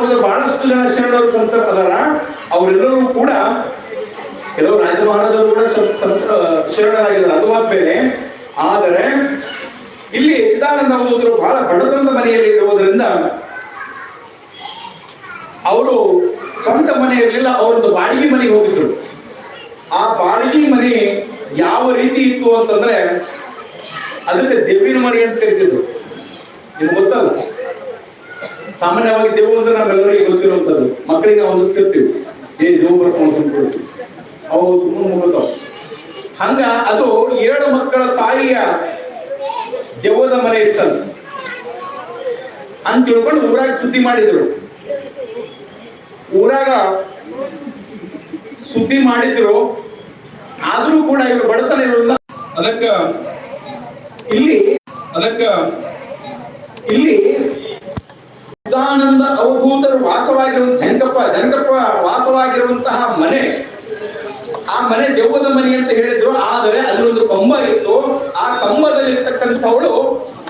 ಹೋದ್ರೆ ಬಹಳಷ್ಟು ಜನ ಶರಣರು ಸಂತರು ಅದಾರ. ಅವರೆಲ್ಲರೂ ಕೂಡ ಕೆಲವು ರಾಜ ಮಹಾರಾಜರು ಕೂಡ ಶರಣರಾಗಿದ್ದಾರೆ. ಅದು ಬೇರೆ ಆದರೆ ಇಲ್ಲಿ ಚಿದಾನಂದ ಅವಧೂತರು ಬಹಳ ಬಡತನದ ಮನೆಯಲ್ಲಿ ಇರುವುದರಿಂದ ಅವರು ಸ್ವಂತ ಮನೆ ಇರಲಿಲ್ಲ, ಅವರೊಂದು ಬಾಡಿಗೆ ಮನೆಗೆ ಹೋಗಿದ್ರು. ಆ ಬಾಡಿಗೆ ಮನೆ ಯಾವ ರೀತಿ ಇತ್ತು ಅಂತಂದ್ರೆ ಅದಕ್ಕೆ ದೇವಿನ ಮನೆ ಅಂತ ಕರಿತಿದ್ರು ನಿಮ್ಗೆ ಗೊತ್ತಲ್ಲ? ಸಾಮಾನ್ಯವಾಗಿ ದೇವು ಅಂದ್ರೆ ನಾವೆಲ್ಲರಿಗೆ ಗೊತ್ತಿರುವಂತದ್ದು ಮಕ್ಕಳಿಗೆ ನಾವು ಹೊಂದಿಸ್ತಿರ್ತೀವಿ ಏ, ದೇವು ಬರ್ಕೊಂಡು ಅವು ಸುಮ್ಮನೆ ಮುಗಿದವು ಹಂಗ ಅದು ಏಳು ಮಕ್ಕಳ ತಾಯಿಯ ದೆವ್ವದ ಮನೆ ಇತ್ತಂತ ಅಂತ ತಿಳ್ಕೊಂಡು ಊರಾಗ ಸುದ್ದಿ ಮಾಡಿದ್ರು. ಊರಾಗ ಸುದ್ದಿ ಮಾಡಿದ್ರು. ಆದ್ರೂ ಕೂಡ ಇವರು ಬಡತನ ಇರೋದ್ರಿಂದ ಅದಕ್ಕ ಇಲ್ಲಿ ಅದಕ್ಕ ಇಲ್ಲಿ ಚಿದಾನಂದ ಅವಧೂತರು ವಾಸವಾಗಿರುವ ಜನಕಪ್ಪ ಜನಕಪ್ಪ ವಾಸವಾಗಿರುವಂತಹ ಮನೆ. ಆ ಮನೆ ದೆವ್ವದ ಮನೆ ಅಂತ ಹೇಳಿದ್ರು. ಆದರೆ ಅಲ್ಲೊಂದು ಕಂಬ ಇತ್ತು. ಆ ಕಂಬದಲ್ಲಿರ್ತಕ್ಕಂಥವಳು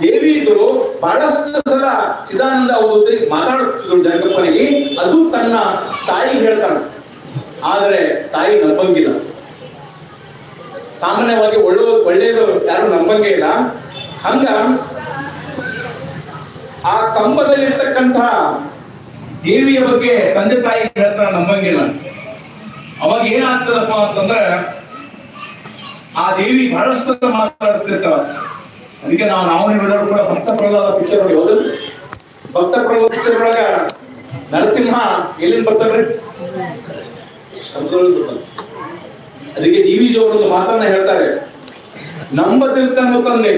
ದೇವಿ ಇದ್ರು ಬಹಳಷ್ಟು ಸಲ ಚಿದಾನಂದ ಅವಧೂತರಿಗೆ ಮಾತಾಡಿಸ್ತಿದ್ರು ಜನಕಪ್ಪನಿಗೆ ಅದು ತನ್ನ ತಾಯಿ ಹೇಳ್ತಾನೆ ಆದರೆ ತಾಯಿ ನಂಬಂಗಿಲ್ಲ. ಸಾಮಾನ್ಯವಾಗಿ ಒಳ್ಳೆ ಒಳ್ಳೆಯದು ಯಾರು ನಂಬಂಗೇ ಇಲ್ಲ. ಹಂಗ ಆ ಕಂಬದಲ್ಲಿರ್ತಕ್ಕಂತಹ ದೇವಿಯ ಬಗ್ಗೆ ತಂದೆ ತಾಯಿ ಹೇಳ್ತಾರ ನಂಬಂಗಿಲ್ಲ. ಅವಾಗ ಏನಾಗ್ತದಪ್ಪ ಅಂತಂದ್ರೆ ಆ ದೇವಿ ಬಹಳಷ್ಟು ಮಾತಾಡಿಸ್ತಿರ್ತಾವ ಅದಕ್ಕೆ ನಾವು ನಾವು ನೀವೆಲ್ಲರೂ ಕೂಡ ಭಕ್ತ ಪ್ರಹ್ಲಾದ ಪಿಕ್ಚರ್ ನೋಡಿ ಹೌದು ಭಕ್ತ ಪ್ರಹ್ಲಾದ ಪಿಕ್ಚರ್ ಒಳಗ ನರಸಿಂಹ ಎಲ್ಲಿಂದ ಬರ್ತಾನ್ರಿ ಅದಕ್ಕೆ ಡಿ ವಿ ಜಿ ಮಾತನ್ನ ಹೇಳ್ತಾರೆ. ನಂಬದಿರ್ತಾನೋ ತಂದೆ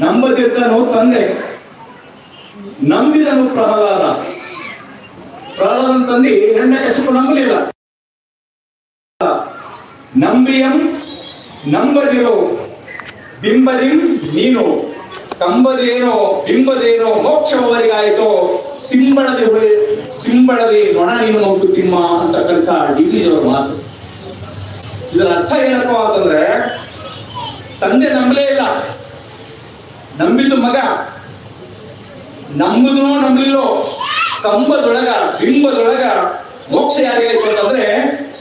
ನಂಬದಿರ್ತಾನೋ ತಂದೆ. ನಂಬಿದನು ಪ್ರಹ್ಲಾದ. ಪ್ರಹ್ಲಾದನ ತಂದೆ ಹಿರಣ್ಯಕಶಿಪು ನಂಬಲಿಲ್ಲ. ನಂಬಿಯಂ, ನಂಬದಿರೋ, ಬಿಂಬದಿಂ ನೀನು. ಕಂಬದೇನೋ, ಬಿಂಬದೇನೋ ಮೋಕ್ಷವರಿಗಾಯಿತೋ ಸಿಂಬಳದಿ ಹೊಳೆ, ಸಿಂಬಳದಿ ನೊಣ ನೀನು ಮಗು ತಿಮ್ಮ ಅಂತಕ್ಕಂಥ ಅವರ ಮಾತು. ಇದರ ಅರ್ಥ ಏನಪ್ಪ ಅಂತಂದ್ರೆ, ತಂದೆ ನಂಬಲೇ ಇಲ್ಲ. ನಂಬಿದ್ದು ಮಗ ನಂಬುದೋ ನಂಬಲಿಲ್ಲೋ ಕಂಬದೊಳಗ, ಬಿಂಬದೊಳಗ ಮೋಕ್ಷ ಯಾರಿಗಾಯ್ತು ಅಂತಂದ್ರೆ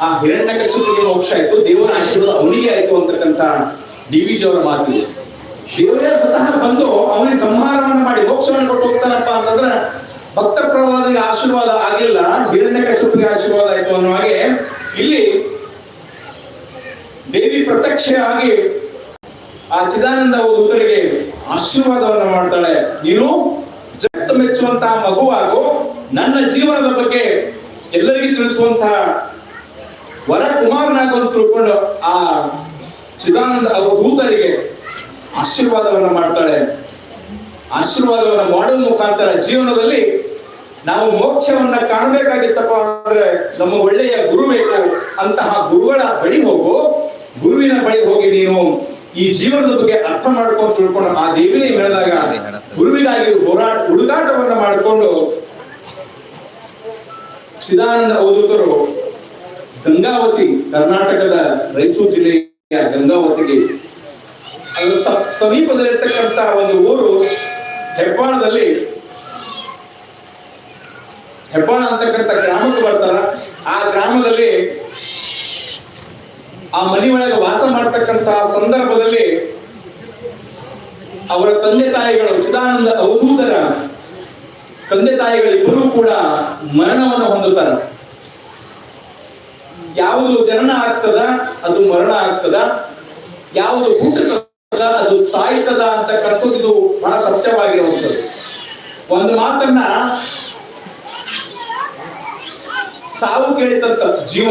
ಆ ಹಿರಣ್ಯಕಶಿಪಿಗೆ ಮೋಕ್ಷ ಆಯ್ತು, ದೇವರ ಆಶೀರ್ವಾದ ಅವನಿಗೆ ಆಯ್ತು ಅಂತಕ್ಕಂತ ಡಿ ವಿ ಜಿಯವರ ಮಾತು. ದೇವರೇ ಸ್ವತಃ ಬಂದು ಅವನಿಗೆ ಸಂಹಾರವನ್ನ ಮಾಡಿ, ಮೋಕ್ಷವನ್ನು ಕೊಟ್ಟು ಹೋಗ್ತಾನಪ್ಪ ಅಂತಂದ್ರೆ ಭಕ್ತ ಪ್ರವಾದಿಗೆ ಆಶೀರ್ವಾದ ಆಗಿಲ್ಲ ಹಿರಣ್ಯಕಶಿಪಿಗೆ ಆಶೀರ್ವಾದ ಆಯ್ತು ಅನ್ನೋ ಹಾಗೆ ಇಲ್ಲಿ ದೇವಿ ಪ್ರತ್ಯಕ್ಷವಾಗಿ ಆ ಚಿದಾನಂದ ದೂತರಿಗೆ ಆಶೀರ್ವಾದವನ್ನ ಮಾಡ್ತಾಳೆ. ನೀನು ಜಗತ್ತು ಮೆಚ್ಚುವಂತಹ ಮಗುವಾಗು ನನ್ನ ಜೀವನದ ಬಗ್ಗೆ ಎಲ್ಲರಿಗೂ ತಿಳಿಸುವಂತಹ ವರ ಕುಮಾರನಾಗ ತಿಳ್ಕೊಂಡು ಆ ಚಿದಾನಂದ ಅವಧೂತರಿಗೆ ಆಶೀರ್ವಾದವನ್ನು ಮಾಡ್ತಾಳೆ. ಆಶೀರ್ವಾದವನ್ನು ಮಾಡುವ ಮುಖಾಂತರ ಜೀವನದಲ್ಲಿ ನಾವು ಮೋಕ್ಷವನ್ನ ಕಾಣಬೇಕಾಗಿತ್ತಪ್ಪ ಅಂದ್ರೆ ನಮ್ಮ ಒಳ್ಳೆಯ ಗುರು ಬೇಕು. ಅಂತಹ ಗುರುಗಳ ಬಳಿ ಹೋಗು. ಗುರುವಿನ ಬಳಿ ಹೋಗಿ ನೀನು ಈ ಜೀವನದ ಬಗ್ಗೆ ಅರ್ಥ ಮಾಡ್ಕೊಂಡು ತಿಳ್ಕೊಂಡು ಆ ದೇವಿನೇ ಹೇಳಿದಾಗ ಗುರುವಿಗಾಗಿ ಹೋರಾಟ, ಹುಡುಕಾಟವನ್ನ ಮಾಡಿಕೊಂಡು ಚಿದಾನಂದ ಅವಧೂತರು ಗಂಗಾವತಿ, ಕರ್ನಾಟಕದ ರಾಯಚೂರು ಜಿಲ್ಲೆಯ ಗಂಗಾವತಿಗೆ ಸಮೀಪದಲ್ಲಿರ್ತಕ್ಕಂತಹ ಒಂದು ಊರು ಹೆಬ್ಬಾಳದಲ್ಲಿ. ಹೆಬ್ಬಾಳ ಅಂತಕ್ಕಂಥ ಗ್ರಾಮಕ್ಕೆ ಬರ್ತಾರ. ಆ ಗ್ರಾಮದಲ್ಲಿ ಆ ಮನೆಯೊಳಗೆ ವಾಸ ಮಾಡ್ತಕ್ಕಂತಹ ಸಂದರ್ಭದಲ್ಲಿ ಅವರ ತಂದೆ ತಾಯಿಗಳು ಚಿದಾನಂದ ಅವಧೂತರ ತಂದೆ ತಾಯಿಗಳಿಬ್ಬರೂ ಕೂಡ ಮರಣವನ್ನು ಹೊಂದುತ್ತಾರೆ. ಯಾವುದು ಜನನ ಆಗ್ತದ, ಅದು ಮರಣ ಆಗ್ತದ, ಯಾವುದು ಹುಟ್ಟುತ್ತದ ಅದು ಸಾಯ್ತದ ಅಂತ ಇದು ಬಹಳ ಸತ್ಯವಾಗಿರುವಂಥದ್ದು. ಒಂದು ಮಾತನ್ನ ಸಾವು ಕೇಳಿತಂತ ಜೀವ.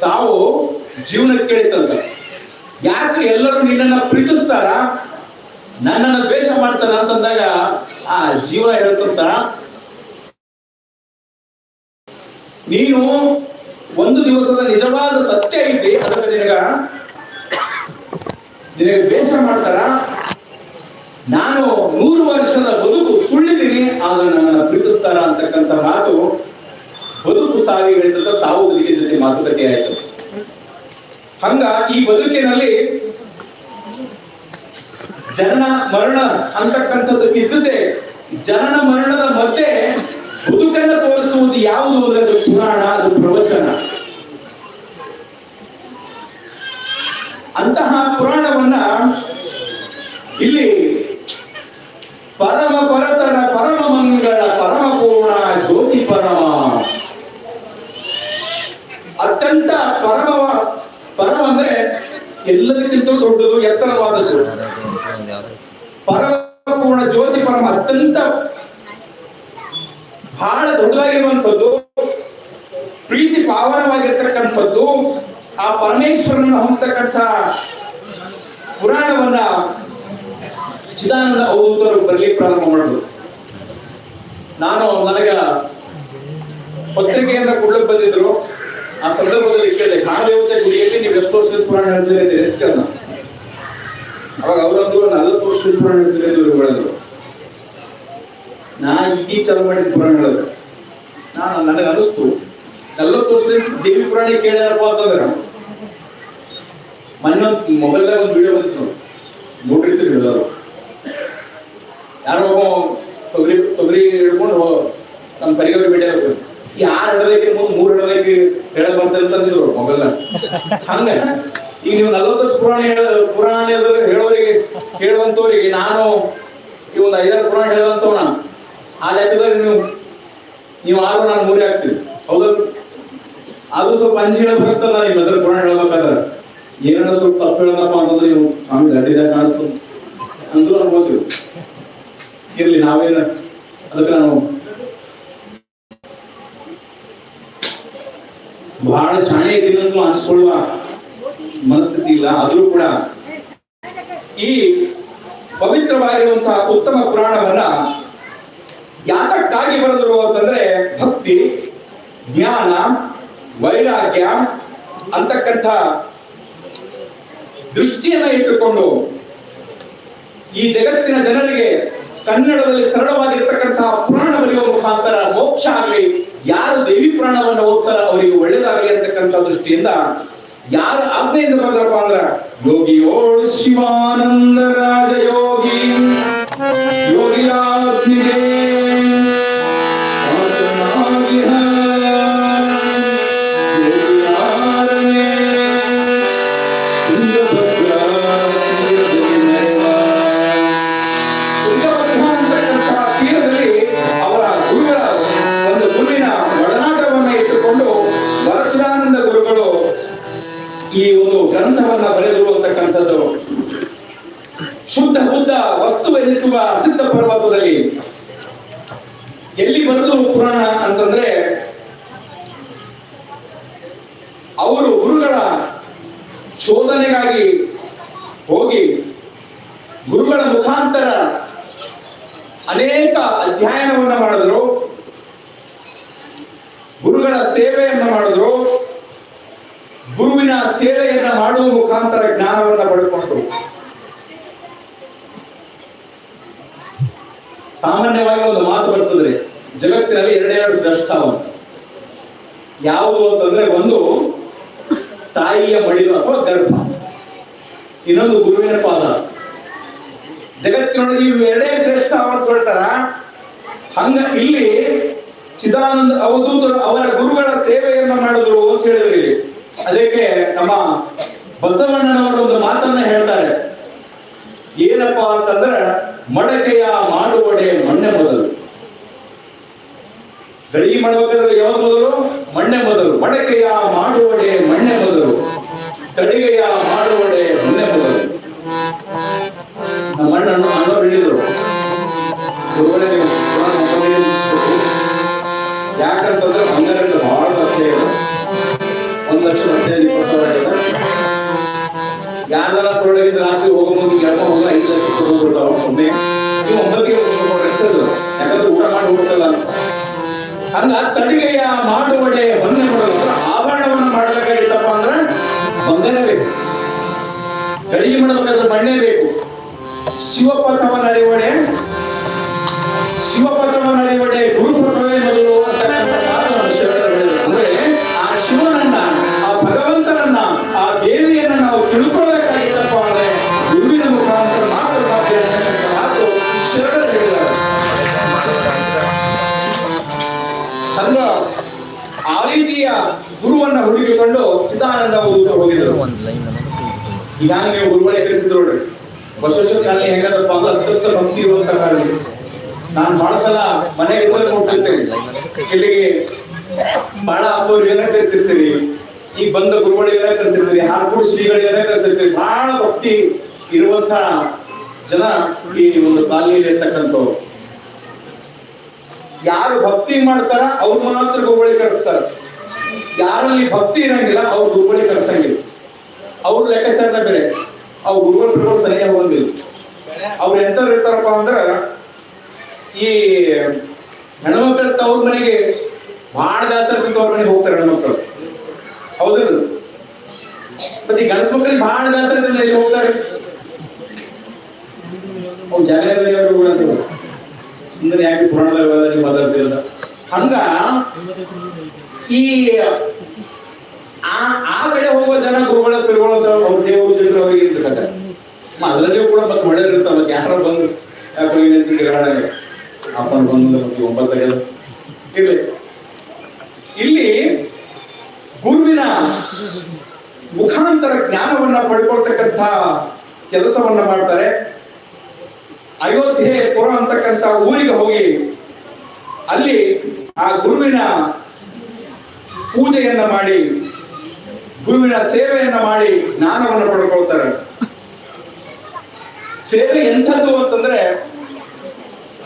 ಸಾವು ಜೀವನಕ್ಕೆ ಕೇಳಿತಂತ ಯಾಕೆ ಎಲ್ಲರೂ ನಿನ್ನನ್ನು ಪ್ರೀತಿಸ್ತಾರ? ನನ್ನನ್ನು ದ್ವೇಷ ಮಾಡ್ತಾರ ಅಂತಂದಾಗ ಆ ಜೀವ ಹೇಳ್ತಂತ ನೀನು ಒಂದು ದಿವಸದ ನಿಜವಾದ ಸತ್ಯ ಐತಿ ಅದಕ್ಕೆ ನಿನಗ ನಿನಗೆ ದ್ವೇಷ ಮಾಡ್ತಾರ? ನಾನು ನೂರು ವರ್ಷದ ಬದುಕು ಸುಳ್ಳಿದ್ದೀನಿ, ಆದ್ರೆ ನನ್ನನ್ನು ಪ್ರೀತಿಸ್ತಾರ ಅಂತಕ್ಕಂಥ ಮಾತು ಬದುಕು ಸಾವಿ ಹೇಳಿದ್ರಲ್ಲ ಸಾವು ಬದುಕಿನ ಜೊತೆ ಮಾತುಕತೆ ಆಯ್ತು. ಹಂಗ ಈ ಬದುಕಿನಲ್ಲಿ ಜನನ ಮರಣ ಅಂತಕ್ಕಂಥದ್ದು ಇದ್ದದೆ ಜನನ ಮರಣದ ಮಧ್ಯೆ ಬದುಕನ್ನ ತೋರಿಸುವುದು ಯಾವುದು ಅಂದ್ರೆ ಅದು ಪುರಾಣ, ಅದು ಪ್ರವಚನ. ಅಂತಹ ಪುರಾಣವನ್ನ ಇಲ್ಲಿ ಪರಮ ಮಂಗಳ ಪರಮ ಪೂರ್ಣ ಜ್ಯೋತಿ ಪರಮ ಅತ್ಯಂತ ಪರಮ ಪರಮ ಅಂದ್ರೆ ಎಲ್ಲದಕ್ಕಿಂತ ದೊಡ್ಡದು, ಎತ್ತರವಾದದ್ದು. ಪರಮಪೂರ್ಣ ಜ್ಯೋತಿ ಪರಮ ಅತ್ಯಂತ ಬಹಳ ದೊಡ್ಡದಾಗಿರುವಂಥದ್ದು, ಪ್ರೀತಿ ಪಾವನವಾಗಿರ್ತಕ್ಕಂಥದ್ದು, ಆ ಪರಮೇಶ್ವರನ ಹೊಂದತಕ್ಕಂಥ ಪುರಾಣವನ್ನ ಚಿದಾನಂದ ಅವಧೂತರು ಬರಲಿಕ್ಕೆ ಪ್ರಾರಂಭ ಮಾಡಿದ್ರು. ನಾನು ನನಗ ಪತ್ರಿಕೆಯಿಂದ ಕೊಡ್ಲಿಕ್ಕೆ ಬಂದಿದ್ರು. ಆ ಸಂದರ್ಭದಲ್ಲಿ ಕೇಳಿದೆ ಕಾಣದೇವತೆ ಗುಡಿಯಲ್ಲಿ ನೀವು ಎಷ್ಟು ವರ್ಷದ ಪುರಾಣ ನಡೆಸಿದ್ರೆ ಕೇಳಿದ ಅವಾಗ ಅವರಂದು ನಲವತ್ತು ವರ್ಷದ ಪುರಾಣ ನಡೆಸಿದ್ರೆ ಅಂತ ಹೇಳಿದ್ರು ನಾ ಈ ಚಾಲು ಮಾಡಿದ ಪುರಾಣ ಹೇಳಿದ್ರು ನಾನು ನನಗೆ ಅನಿಸ್ತು, ನಲವತ್ತು ವರ್ಷದಿಂದ ದೇವಿ ಪುರಾಣ ಕೇಳ್ಯಾರಪ್ಪ ಅಂತಂದ್ರೆ, ಮೊನ್ನೆ ಒಂದು ಮೊಬೈಲ್ದಾಗ ಒಂದು ವಿಡಿಯೋ ಬಂತು ನೋಡಿ. ನೋಡಿರ್ತೀರಿ ಎಲ್ಲರೂ. ಯಾರೋ ತೊಗರಿ ತೊಗರಿ ಹಿಡ್ಕೊಂಡು ನಮ್ಮ ಕರಿಗವ್ರಿ ಭೇಟಿ ಆಗ್ಬೇಕು ಯಾರು ಹಿಡದಕ್ಕೆ ಮುಂದೆ ಮೂರು ಹಿಡದಕ್ಕೆ ಹೇಳಕ್ ಬರ್ತದೆ ಅಂತಂದಿದ್ರು ಮೊಬೈಲ್ ಹಂಗ? ಈಗ ನೀವು ನಲವತ್ತು ಪುರಾಣ ಪುರಾಣ ಹೇಳೋರಿಗೆ ಕೇಳುವಂತವ್ರಿಗೆ ನಾನು ಈ ಒಂದು ಐದಾರು ಪುರಾಣ ಹೇಳುವಂತವ್ ನಾನು ಆ ಲೆಕ್ಕದಾಗ ನೀವು ನೀವು ಆರು ನಾನು ಮೂರೇ ಆಗ್ತೀವಿ ಹೌದು? ಅದು ಸ್ವಲ್ಪ ಅಂಜಿ ಹೇಳ್ಬೇಕಂತಲ್ಲ ನಿಮ್ಮ ಎದುರು ಪುರಾಣ ಹೇಳ್ಬೇಕಾದ್ರೆ. ಏನೋ ಸ್ವಲ್ಪ ತಪ್ಪು ಹೇಳಪ್ಪ ಅಂತಂದ್ರೆ ನೀವು ಸ್ವಾಮಿ ಗಡ್ಡಿದಾಗ ಕಾಣಿಸ್ತು. ಅಂದ್ರೂ ಅನ್ಕೋತೀವಿ ಇರ್ಲಿ, ನಾವೇನ, ಅದಕ್ಕೆ ನಾನು ಬಹಳ ಶಾಣೆ ಇದ್ದೀನಿ ಅಂತ ಅನ್ಸ್ಕೊಳ್ಳುವ ಮನಸ್ಥಿತಿ ಇಲ್ಲ, ಆದ್ರೂ ಕೂಡ ಈ ಪವಿತ್ರವಾಗಿರುವಂತಹ ಉತ್ತಮ ಪುರಾಣವನ್ನ ಯಾತಕ್ಕಾಗಿ ಬರೆದರು ಅಂತಂದ್ರೆ ಭಕ್ತಿ, ಜ್ಞಾನ, ವೈರಾಗ್ಯ ಅಂತಕ್ಕಂಥ ದೃಷ್ಟಿಯನ್ನ ಇಟ್ಟುಕೊಂಡು ಈ ಜಗತ್ತಿನ ಜನರಿಗೆ ಕನ್ನಡದಲ್ಲಿ ಸರಳವಾಗಿರ್ತಕ್ಕಂತಹ ಪುರಾಣ ಬರೆಯುವ ಮುಖಾಂತರ ಮೋಕ್ಷ ಆಗಲಿ, ಯಾರು ದೇವಿ ಪುರಾಣವನ್ನು ಓದ್ತಾರ ಅವರಿಗೆ ಒಳ್ಳೇದಾಗಲಿ ಅಂತಕ್ಕಂಥ ದೃಷ್ಟಿಯಿಂದ ಯಾರ ಆಜ್ಞೆಯಿಂದ ಬಂದ್ರಪ್ಪ ಅಂದ್ರ, ಯೋಗಿಯೋಳ್ ಶಿವಾನಂದ ರಾಜ ಯೋಗಿ ಯೋಗಿರಾಜ್ಞಿಗೆ ಬುದ್ಧ ವಸ್ತುವೆನಿಸುವ ಸಿದ್ಧ ಪರ್ವತದಲ್ಲಿ ಎಲ್ಲಿ ಬಂತು ಪುರಾಣ ಅಂತಂದ್ರೆ ಅವರು ಗುರುಗಳ ಶೋಧನೆಗಾಗಿ ಹೋಗಿ ಗುರುಗಳ ಮುಖಾಂತರ ಅನೇಕ ಅಧ್ಯಯನವನ್ನ ಮಾಡಿದ್ರು, ಗುರುಗಳ ಸೇವೆಯನ್ನ ಮಾಡಿದ್ರು, ಗುರುವಿನ ಸೇವೆಯನ್ನ ಮಾಡುವ ಮುಖಾಂತರ ಜ್ಞಾನವನ್ನ ಪಡೆದುಕೊಂಡ್ರು ಸಾಮಾನ್ಯವಾಗಿ ಒಂದು ಮಾತು ಬರ್ತದೆ, ಜಗತ್ತಿನಲ್ಲಿ ಎರಡೆರಡು ಶ್ರೇಷ್ಠ ಅಂತ. ಯಾವುದು ಅಂತಂದ್ರೆ ಒಂದು ತಾಯಿಯ ಮಡಿಲು ಅಥವಾ ಗರ್ಭ. ಇನ್ನೊಂದು ಗುರುವಿನ ಪಾದ. ಜಗತ್ತಿನೊಳಗೆ ಇವು ಎರಡೇ ಶ್ರೇಷ್ಠ ಅಂತ ಹೇಳ್ತಾರ. ಹಂಗ ಇಲ್ಲಿ ಚಿದಾನಂದ ಅವಧೂತರು ಅವರ ಗುರುಗಳ ಸೇವೆಯನ್ನ ಮಾಡಿದ್ರು ಅಂತ ಹೇಳಿದ್ರಿ. ಅದಕ್ಕೆ ನಮ್ಮ ಬಸವಣ್ಣನವರು ಒಂದು ಮಾತನ್ನ ಹೇಳ್ತಾರೆ. ಏನಪ್ಪಾ ಅಂತಂದ್ರೆ ಮಡಕೆಯ ಮಾಡುವಡೆ ಮಣ್ಣೆ ಮೊದಲು. ಗಡಿ ಮಾಡಬೇಕಾದ್ರೆ ಯಾವ ಮೊದಲು? ಮಣ್ಣೆ ಮೊದಲು. ಮಡಕೆಯ ಮಾಡುವಡೆ ಮಣ್ಣೆ ಮೊದಲು. ಕಡಿಗೆಯ ಮಾಡುವಡೆ ಮಣ್ಣೆ ಮೊದಲು. ನಮ್ಮ ಮಣ್ಣನ್ನು ಮೊದಲೇ ಮುಗಿಸ್ಬೇಕು. ಯಾಕಂತಂದ್ರೆ ಹನ್ನೆರಡು ಬಹಳ ಒಂದು ಲಕ್ಷ ಹದಿನೈದು ಇಪ್ಪತ್ತು ಸಾವಿರ ಆಗಿದೆ ತೊಳಗಿದ್ರೆ ರಾತ್ರಿ ಹೋಗೋ ಮುಂದೆ ಐದು ಲಕ್ಷ ಹೋಗ್ಬಿಡ್ತಾವ ಒಮ್ಮೆ ನೀವು ಒಂಬತ್ತಿಗೆ ಯಾಕಂದ್ರೆ ಊಟ ಮಾಡಿ ಹೋಗ್ತಲ್ಲ ಹಂಗ ತಡಿಗೆಯ ಮಾಡುವಡೆ ಹೊನ್ನೆ ಮಾಡಲು ಆಭರಣವನ್ನು ಮಾಡಬೇಕಾಗಿತ್ತಪ್ಪ ಅಂದ್ರೆ ಬಂಗಾರ ಬೇಕು. ಅಡಿಗೆ ಮಾಡಬೇಕಾದ್ರೆ ಮಣ್ಣೆ ಬೇಕು. ಶಿವಪಥವನ ಅರಿವಡೆ ಶಿವಪಥವನ ಅರಿವಡೆ ಗುರುಪಥವೇ ಮೊದಲು ಅಂದ್ರೆ ಆ ಶಿವನನ್ನ, ಆ ಭಗವಂತನನ್ನ, ಆ ದೇವಿಯನ್ನ ನಾವು ತಿಳ್ಕೊಳ್ಬೇಕಾಗಿತ್ತಪ್ಪ ಗುರುವನ್ನ ಚಿತ್ತಾನಂದ ಚಿದಾನಂದ ಓದುತ್ತಾ ಹೋಗಿದ್ರು. ಈಗ ಈಗಾಗಲೇ ನೀವು ಗುರುಗಳೇ ತಿಳಿಸಿದ್ರು ನೋಡ್ರಿ. ಬಸವೇಶ್ವರ ಕಾಲನಿ ಹೆಂಗದಪ್ಪ ಅಂದ್ರೆ ಅತ್ಯಂತ ಭಕ್ತಿ ಇರುವಂತ ಕಾಲ ನಾನು ಬಹಳ ಸಲ ಮನೆಗೆ ಹೋಗಿ ನೋಡ್ತಿರ್ತೇನೆ. ಇಲ್ಲಿಗೆ ಬಹಳ ಅಪ್ಪವ್ರಿಗೆಲ್ಲ ಕರೆಸಿರ್ತೀವಿ ಈ ಬಂದ ಗುರುಗಳಿಗೆಲ್ಲ ಕೂಡ ಹಾರ್ಪೂರ್ ಶ್ರೀಗಳಿಗೆಲ್ಲ ಕರೆಸಿರ್ತೀವಿ ಬಹಳ ಭಕ್ತಿ ಇರುವಂತ ಜನ ಈ ಒಂದು ಕಾಲನಿಯಲ್ಲಿ ಇರ್ತಕ್ಕಂಥವ್ರು. ಯಾರು ಭಕ್ತಿ ಮಾಡ್ತಾರ ಅವ್ರು ಮಾತ್ರ ಗುರುಗಳಿಗೆ ಕರೆಸ್ತಾರ. ಯಾರಲ್ಲಿ ಭಕ್ತಿ ಇರಂಗಿಲ್ಲ, ಅವ್ರು ಗುರುಗಳಿಗೆ ಕರ್ಸಂಗಿಲ್ಲ. ಅವ್ರ ಲೆಕ್ಕಾಚಾರ ಬೇರೆ ಅವು ಗುರುಗಳು ಬಿಡುಗಳು ಸರಿಯಾಗಿ ಹೋಗಂಗಿಲ್ಲ ಅವ್ರು ಎಂತವ್ರು ಇರ್ತಾರಪ್ಪ ಅಂದ್ರ, ಈ ಹೆಣ್ಮಕ್ಳ ತವ್ರ ಮನೆಗೆ ಭಾಳ ದಾಸರ ಅವ್ರ ಮನೆಗೆ ಹೋಗ್ತಾರೆ ಹೆಣ್ಮಕ್ಳು. ಹೌದಿಲ್ಲ ಮತ್ತೆ ಈ ಮಕ್ಕಳಿಗೆ ಭಾಳ ದಾಸರ ಎಲ್ಲಿ ಹೋಗ್ತಾರೆ? ಅವು ಅಂತ ಸುಮ್ಮನೆ ಯಾಕೆ ಪುರಾಣದಲ್ಲಿ ನೀವು ಮಾತಾಡ್ತಿರಲ್ಲ ಹಂಗ ಈ, ಆ ಕಡೆ ಹೋಗೋ ಜನ ಗುರುಗಳ ಅಂತ ಅವ್ರ ದೇವರು ಜನರು ಅವರಿಗೆ ಇರ್ತಕ್ಕಂಥ ಅದರಲ್ಲಿಯೂ ಕೂಡ ಮತ್ತೆ ಮಳೆ ಇರ್ತಾವ ಯಾರೋ ಬಂದು ಯಾಕೋ ಏನಂತ ಗ್ರಹಣ ಅಪ್ಪನ ಬಂದು ಮತ್ತೆ ಒಂಬತ್ತಗೆ ಇರ್ಲಿ. ಇಲ್ಲಿ ಗುರುವಿನ ಮುಖಾಂತರ ಜ್ಞಾನವನ್ನ ಪಡ್ಕೊಳ್ತಕ್ಕಂಥ ಕೆಲಸವನ್ನ ಮಾಡ್ತಾರೆ. ಅಯೋಧ್ಯೆ ಪುರ ಅಂತಕ್ಕಂಥ ಊರಿಗೆ ಹೋಗಿ ಅಲ್ಲಿ ಆ ಗುರುವಿನ ಪೂಜೆಯನ್ನ ಮಾಡಿ, ಗುರುವಿನ ಸೇವೆಯನ್ನ ಮಾಡಿ ಜ್ಞಾನವನ್ನು ಪಡ್ಕೊಳ್ತಾರೆ. ಸೇವೆ ಎಂಥದ್ದು ಅಂತಂದ್ರೆ,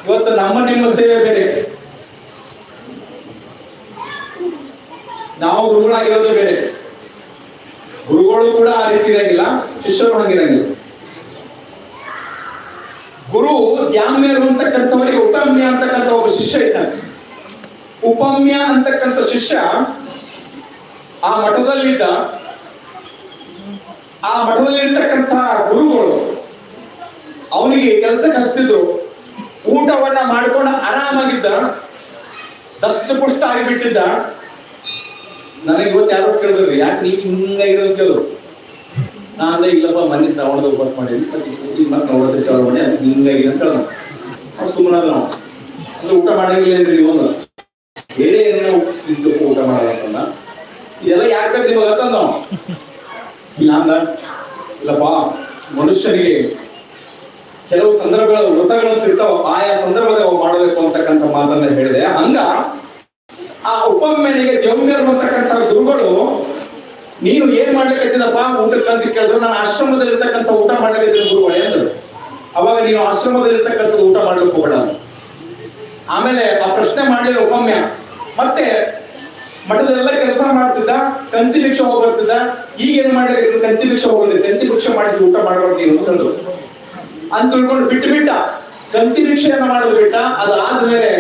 ಇವತ್ತು ನಮ್ಮ ನಿಮ್ಮ ಸೇವೆ ಬೇರೆ. ನಾವು ಗುರುಗಳಾಗಿರೋದೇ ಬೇರೆ. ಗುರುಗಳು ಕೂಡ ಆ ರೀತಿ ಇರಂಗಿಲ್ಲ ಶಿಷ್ಯರು ಹಂಗಿರಂಗಿಲ್ಲ ಗುರು ಜ್ಞಾನ್ಯರು ಅಂತಕ್ಕಂಥವರಿಗೆ ಉಪಮ್ಯ ಅಂತಕ್ಕಂಥ ಒಬ್ಬ ಶಿಷ್ಯ ಇದ್ದಾನೆ ಉಪಮ್ಯ ಅಂತಕ್ಕಂಥ ಶಿಷ್ಯ ಆ ಮಠದಲ್ಲಿದ್ದ ಆ ಮಠದಲ್ಲಿರ್ತಕ್ಕಂತಹ ಗುರುಗಳು ಅವನಿಗೆ ಕೆಲಸಕ್ಕೆ ಹಚ್ತಿದ್ರು. ಊಟವನ್ನ ಮಾಡ್ಕೊಂಡು ಆರಾಮಾಗಿದ್ದ. ದಷ್ಟಪುಷ್ಟ ಆಗಿಬಿಟ್ಟಿದ್ದ. ನನಗೆ ಇವತ್ತು ಯಾರು ಕೇಳಿದ್ರು, ಯಾಕೆ ನೀವು ಹಿಂಗ ಇರೋದು ಕೇಳಿದ್ರು ನಾನು ಇಲ್ಲಪ್ಪ ಮನೆ ಶ್ರಾವಣದ ಉಪವಾಸ ಮಾಡಿದ್ವಿ ಮತ್ತೆ ಚಾಲು ಮಾಡಿ, ಅದಕ್ಕೆ ಹಿಂಗಾಗಿ ಅಂತ ಹೇಳ್ದ. ಸುಮ್ಮನಾದ ನಾವು ಊಟ ಮಾಡಂಗಿಲ್ಲ ಅಂದ್ರೆ ಇವನು ಬೇರೆ ಏನೋ ಊಟ ಮಾಡಲ್ಲ ಇದೆಲ್ಲ ಯಾಕೆ ಬೇಕು ನಿಮಗೆ ಅಂತಂದ ನಾವು ಇಲ್ಲ ಅಂದ ಇಲ್ಲಪ್ಪ, ಮನುಷ್ಯರಿಗೆ ಕೆಲವು ಸಂದರ್ಭಗಳ ವೃತಗಳು ಇರ್ತಾವ. ಆಯಾ ಸಂದರ್ಭದಲ್ಲಿ ಅವು ಮಾಡಬೇಕು ಅಂತಕ್ಕಂಥ ಮಾತನ್ನ ಹೇಳಿದೆ. ಹಂಗ ಆ ಉಪಮ್ಯನಿಗೆ ದೇವ್ಯರು ಅಂತಕ್ಕಂಥ ಗುರುಗಳು, ನೀನು ಏನ್ ಮಾಡ್ಲಿಕ್ಕತ್ತಿದಪ್ಪ ಊಟಕ್ಕೆ ಅಂತ ಕೇಳಿದ್ರು, ನಾನು ಆಶ್ರಮದಲ್ಲಿ ಇರ್ತಕ್ಕಂಥ ಊಟ ಮಾಡ್ಲಿಕ್ಕೆ ಗುರುಗಳೇ ಅಂದ್ರು ಅವಾಗ ನೀನು ಆಶ್ರಮದಲ್ಲಿ ಇರ್ತಕ್ಕಂಥ ಊಟ ಮಾಡ್ಲಿಕ್ಕೆ ಹೋಗೋಣ ಆಮೇಲೆ ಆ ಪ್ರಶ್ನೆ ಮಾಡಲಿಲ್ಲ ಉಪಮ್ಯ. ಮತ್ತೆ ಮಠದೆಲ್ಲ ಕೆಲಸ ಮಾಡ್ತಿದ್ದ, ಕಂತಿ ಭಿಕ್ಷೆ ಹೋಗ್ಬರ್ತಿದ್ದ ಈಗ ಏನ್ ಮಾಡ್ಲಿಕ್ಕೆ ಕಂತಿ ಭಿಕ್ಷೆ ಹೋಗೋದಿಲ್ಲ ಕಂತಿ ಭಿಕ್ಷೆ ಮಾಡಿದ್ದು ಊಟ ನೀನು ಅಂತಂದ್ರು ಅಂತ ತಿಳ್ಕೊಂಡು ಬಿಟ್ಟು ಬಿಟ್ಟ. ಕಂತಿ ಭಿಕ್ಷೆಯನ್ನ ಮಾಡೋದು ಬಿಟ್ಟ. ಅದಾದ್ಮೇಲೆ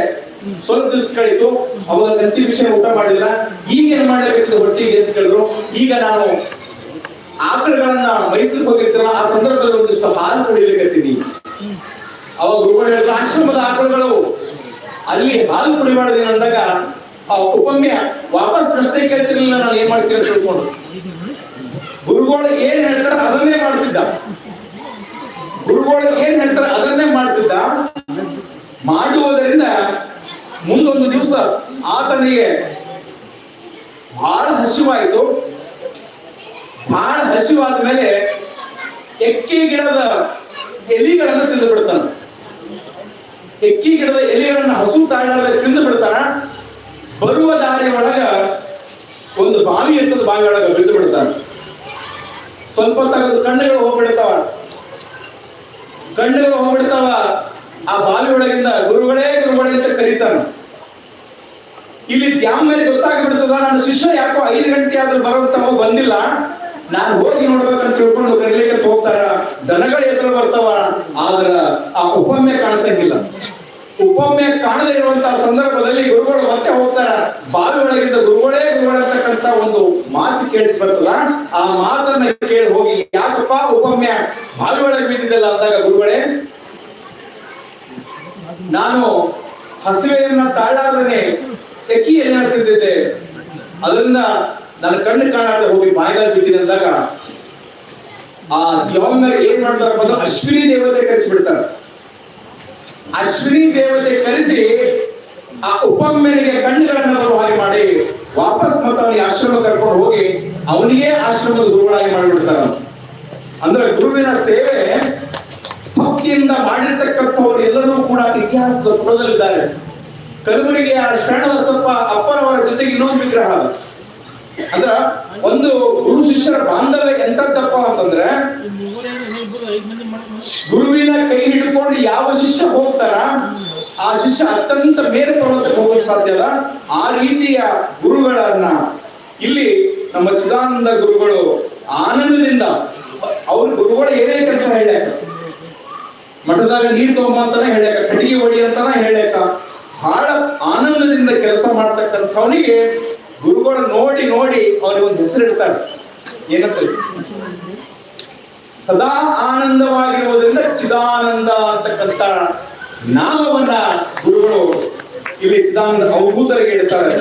ಸ್ವಲ್ಪ ದಿವಸ ಕಳಿತು. ಅವಾಗ ಕಂತಿ ಭಿಕ್ಷೆ ಊಟ ಮಾಡಿಲ್ಲ. ಈಗ ಏನ್ ಮಾಡ್ಲಿಕ್ಕೆ ಹೊಟ್ಟಿಗೆ ಅಂತ ಕೇಳಿದ್ರು. ಈಗ ನಾನು ಆಕಳುಗಳನ್ನ ಮೈಸೂರಿಗೆ ಹೋಗಿರ್ತಾರ ಆ ಸಂದರ್ಭದಲ್ಲಿ ಒಂದಿಷ್ಟು ಹಾಲು ಕುಡಿಲಿಕ್ಕೆ ಅವಾಗ ಗುರುಗಳು ಹೇಳಿದ್ರು, ಆಶ್ರಮದ ಆಕಳುಗಳು, ಅಲ್ಲಿ ಹಾಲು ಕುಡಿಬಾರ್ದು ಅಂದಾಗ ಆ ಉಪಮ್ಯ ವಾಪಸ್ ಪ್ರಶ್ನೆ ಕೇಳ್ತಿರ್ಲಿಲ್ಲ ನಾನು ಏನ್ ಮಾಡ್ತೀನಿ ತಿಳ್ಕೊಂಡು. ಗುರುಗಳು ಏನ್ ಹೇಳ್ತಾರ ಅದನ್ನೇ ಮಾಡ್ತಿದ್ದ. ಗುರುಗಳು ಏನ್ ಹೇಳ್ತಾರ ಅದನ್ನೇ ಮಾಡ್ತಿದ್ದ. ಮಾಡುವುದರಿಂದ ಮುಂದೊಂದು ದಿವಸ ಆತನಿಗೆ ಬಹಳ ಹಸಿವಾಯಿತು. ಬಹಳ ಹಸಿವಾದ ಮೇಲೆ ಎಕ್ಕಿ ಗಿಡದ ಎಲಿಗಳನ್ನು ತಿಂದು ಬಿಡ್ತಾನ. ಎಕ್ಕಿ ಗಿಡದ ಎಲೆಗಳನ್ನ ಹಸು ತಾಯಿಗಳಲ್ಲಿ ತಿಂದು ಬಿಡ್ತಾನ ಬರುವ ದಾರಿ ಒಳಗ ಒಂದು ಬಾವಿ ಇರ್ತದ, ಬಾವಿ ಒಳಗ ಬಿದ್ದು ಬಿಡ್ತಾನೆ. ಸ್ವಲ್ಪ ತಗದು ಕಣ್ಣುಗಳು ಹೋಗ್ಬಿಡ್ತಾವ. ಕಣ್ಣುಗಳು ಹೋಗ್ಬಿಡ್ತಾವ. ಆ ಬಾವಿ ಒಳಗಿಂದ ಗುರುಗಳೇ ಗುರುಗಳೇ ಅಂತ ಕರೀತಾನ. ಇಲ್ಲಿ ದ್ಯಾಮ್ಮೇಲೆ ಗೊತ್ತಾಗ್ಬಿಡ್ತದ, ನನ್ನ ಶಿಷ್ಯ ಯಾಕೋ ಐದು ಗಂಟೆ ಆದ್ರೂ ಬರುವಂತವ ಬಂದಿಲ್ಲ. ನಾನು ಹೋಗಿ ನೋಡ್ಬೇಕಂತ ತಿಳ್ಕೊಂಡು ಕರೀಲಿಕ್ಕೆ ಹೋಗ್ತಾರ. ದನಗಳ ಎದುರು ಬರ್ತಾವ, ಆದ್ರ ಆ ಉಪಮೆ ಕಾಣಿಸಂಗಿಲ್ಲ. ಉಪಮ್ಯ ಕಾಣದೇ ಇರುವಂತಹ ಸಂದರ್ಭದಲ್ಲಿ ಗುರುಗಳು ಮತ್ತೆ ಹೋಗ್ತಾರ. ಬಾವಿ ಗುರುಗಳೇ ಗುರುಗಳಂತಕ್ಕಂತ ಒಂದು ಮಾತು ಕೇಳಿಸಿ ಬರ್ತದ ಆ ಮಾತನ್ನ ಕೇಳಿ ಹೋಗಿ, ಯಾಕಪ್ಪ ಉಪಮ್ಯ ಬಾವಿ ಬಿದ್ದಿದ್ದಲ್ಲ ಅಂದಾಗ ಗುರುಗಳೇ, ನಾನು ಹಸಿವೆಯನ್ನ ತೆಕ್ಕಿ ಎಲೆನ ತಿಂದಿದ್ದೆ. ಅದರಿಂದ ನನ್ನ ಕಣ್ಣು ಕಾಣಾದ ಹೋಗಿ ಬಾಯಿದಾಗ ಬಿದ್ದಿದೆ ಅಂದಾಗ ಆ ಯಾವಾಗ ಏನ್ ಮಾಡ್ತಾರಪ್ಪ ಅಂದ್ರೆ ಅಶ್ವಿನಿ ದೇವತೆ ಕರೆಸಿ ಬಿಡ್ತಾರೆ ಅಶ್ವಿನಿ ದೇವತೆ ಕರೆಸಿ ಆ ಉಪಮ್ಯನಿಗೆ ಕಣ್ಣುಗಳನ್ನು ಬರುವ ಹಾಗೆ ಮಾಡಿ ವಾಪಸ್ ಮತ್ತೆ ಅವನಿಗೆ ಆಶ್ರಮ ಕರ್ಕೊಂಡು ಹೋಗಿ ಅವನಿಗೆ ಆಶ್ರಮದ ಗುರುಗಳಾಗಿ ಮಾಡಿಬಿಡ್ತಾರ ಅಂದ್ರೆ ಗುರುವಿನ ಸೇವೆ ಭಕ್ತಿಯಿಂದ ಮಾಡಿರ್ತಕ್ಕಂಥವ್ರು ಎಲ್ಲರೂ ಕೂಡ ಇತಿಹಾಸದ ಪುಟದಲ್ಲಿದ್ದಾರೆ ಆ ಶರಣಬಸಪ್ಪ ಅಪ್ಪರವರ ಜೊತೆಗೆ ಇನ್ನೊಂದು ವಿಗ್ರಹ ಅದ. ಅಂದ್ರ ಒಂದು ಗುರು ಶಿಷ್ಯರ ಬಾಂಧವ್ಯ ಎಂತದ್ದಪ್ಪ ಅಂತಂದ್ರೆ ಗುರುವಿನ ಕೈ ಹಿಡ್ಕೊಂಡು ಯಾವ ಶಿಷ್ಯ ಹೋಗ್ತಾರ, ಆ ಶಿಷ್ಯ ಅತ್ಯಂತ ಮೇಲೆ ಪರ್ವತಕ್ಕೆ ಹೋಗಕ್ಕೆ ಸಾಧ್ಯ ಅಲ್ಲ. ಆ ರೀತಿಯ ಗುರುಗಳನ್ನ ಇಲ್ಲಿ ನಮ್ಮ ಚಿದಾನಂದ ಗುರುಗಳು ಆನಂದದಿಂದ, ಅವ್ರ ಗುರುಗಳು ಏನೇ ಕೆಲಸ ಹೇಳ್ಯಾಕ. ಮಠದಾಗ ನೀರು ತಗೊಂಬಂತಾನೆ ಹೇಳ್ಯಾಕ, ಕಟ್ಟಿಗೆ ಹೊಡಿ ಅಂತಾನ ಹೇಳ್ಯಾಕ. ಬಹಳ ಆನಂದದಿಂದ ಕೆಲಸ ಮಾಡ್ತಕ್ಕಂಥವನಿಗೆ ಗುರುಗಳು ನೋಡಿ ನೋಡಿ ಅವನಿಗೆ ಒಂದು ಹೆಸರು ಇಡ್ತಾರೆ ಏನಂತ? ಸದಾ ಆನಂದವಾಗಿರುವುದರಿಂದ ಚಿದಾನಂದ ಅಂತಕ್ಕಂಥ ನಾಮವನ್ನ ಗುರುಗಳು ಇಲ್ಲಿ ಚಿದಾನಂದ ಅವಭೂತರಿಗೆ ಹೇಳ್ತಾರೆ.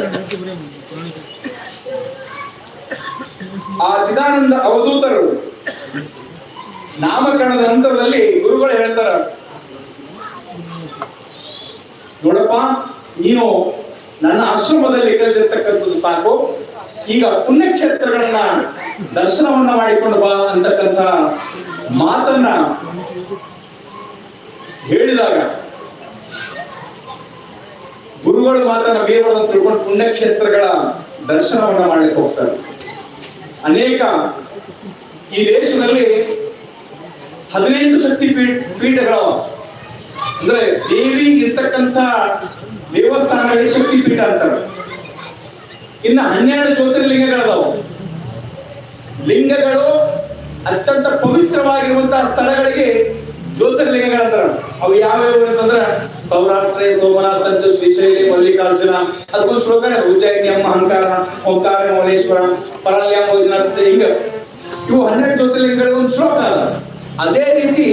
ಆ ಚಿದಾನಂದ ಅವಧೂತರು ನಾಮಕರಣದ ನಂತರದಲ್ಲಿ ಗುರುಗಳು ಹೇಳ್ತಾರ. ನೋಡಪ್ಪ, ನೀನು ನನ್ನ ಆಶ್ರಮದಲ್ಲಿ ಕಲಿತಿರ್ತಕ್ಕಂಥದ್ದು ಸಾಕು. ಈಗ ಪುಣ್ಯಕ್ಷೇತ್ರಗಳನ್ನ ದರ್ಶನವನ್ನ ಮಾಡಿಕೊಂಡು ಬಾ ಅಂತಕ್ಕಂಥ ಮಾತನ್ನ ಹೇಳಿದಾಗ ಗುರುಗಳು ಮಾತನ್ನ ಬೀರಬಾರ್ದು ತಿಳ್ಕೊಂಡು ಪುಣ್ಯಕ್ಷೇತ್ರಗಳ ದರ್ಶನವನ್ನ ಮಾಡಲಿಕ್ಕೆ ಹೋಗ್ತಾರೆ. ಅನೇಕ ಈ ದೇಶದಲ್ಲಿ ಹದಿನೆಂಟು ಶಕ್ತಿ ಪೀಠ ಪೀಠಗಳು. ಅಂದ್ರೆ ದೇವಿ ಇರ್ತಕ್ಕಂಥ ದೇವಸ್ಥಾನಗಳಿಗೆ ಶಕ್ತಿ ಪೀಠ ಅಂತಾರೆ. ಇನ್ನು ಹನ್ನೆರಡು ಜ್ಯೋತಿರ್ಲಿಂಗಗಳದಾವು ಲಿಂಗಗಳು ಅತ್ಯಂತ ಪವಿತ್ರವಾಗಿರುವಂತಹ ಸ್ಥಳಗಳಿಗೆ ಜ್ಯೋತಿರ್ಲಿಂಗಗಳಂತಾರ ಅವು ಯಾವ್ಯಾವ ಅಂತಂದ್ರ ಸೌರಾಷ್ಟ್ರ, ಸೋಮನಾಥ ಶ್ರೀ ಶ್ರೀಶೈಲಿ, ಮಲ್ಲಿಕಾರ್ಜುನ, ಅದಕ್ಕೊಂದು ಶ್ಲೋಕ. ಉಜ್ಜಯಿನಿ, ಅಮ್ಮ, ಅಹಂಕಾರ, ಓಂಕಾರ ಮೌನೇಶ್ವರ ಪರಲ್ಯಾಮ ಇವು ಹನ್ನೆರಡು ಜ್ಯೋತಿರ್ಲಿಂಗಗಳಿಗೆ ಒಂದು ಶ್ಲೋಕ ಅದ. ಅದೇ ರೀತಿ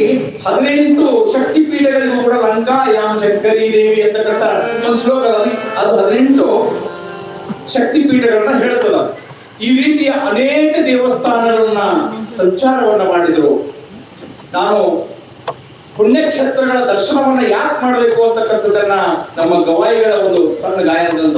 ಹದಿನೆಂಟು ಶಕ್ತಿ ಪೀಠಗಳಿಗೂ ಕೂಡ ಲಂಕಾ ಯಾಮ್ ಶಂಕರಿ ದೇವಿ ಅಂತಕ್ಕಂಥ ಒಂದು ಶ್ಲೋಕ ಅದು ಹದಿನೆಂಟು ಶಕ್ತಿ ಪೀಠಗಳನ್ನ ಹೇಳ್ತದ. ಈ ರೀತಿಯ ಅನೇಕ ದೇವಸ್ಥಾನಗಳನ್ನ ಸಂಚಾರವನ್ನ ಮಾಡಿದರು. ನಾನು ಪುಣ್ಯಕ್ಷೇತ್ರಗಳ ದರ್ಶನವನ್ನ ಯಾಕೆ ಮಾಡಬೇಕು ಅಂತಕ್ಕಂಥದ್ದನ್ನ ನಮ್ಮ ಗವಾಯಿಗಳ ಒಂದು ಸಣ್ಣ ಗಾಯನದಂತ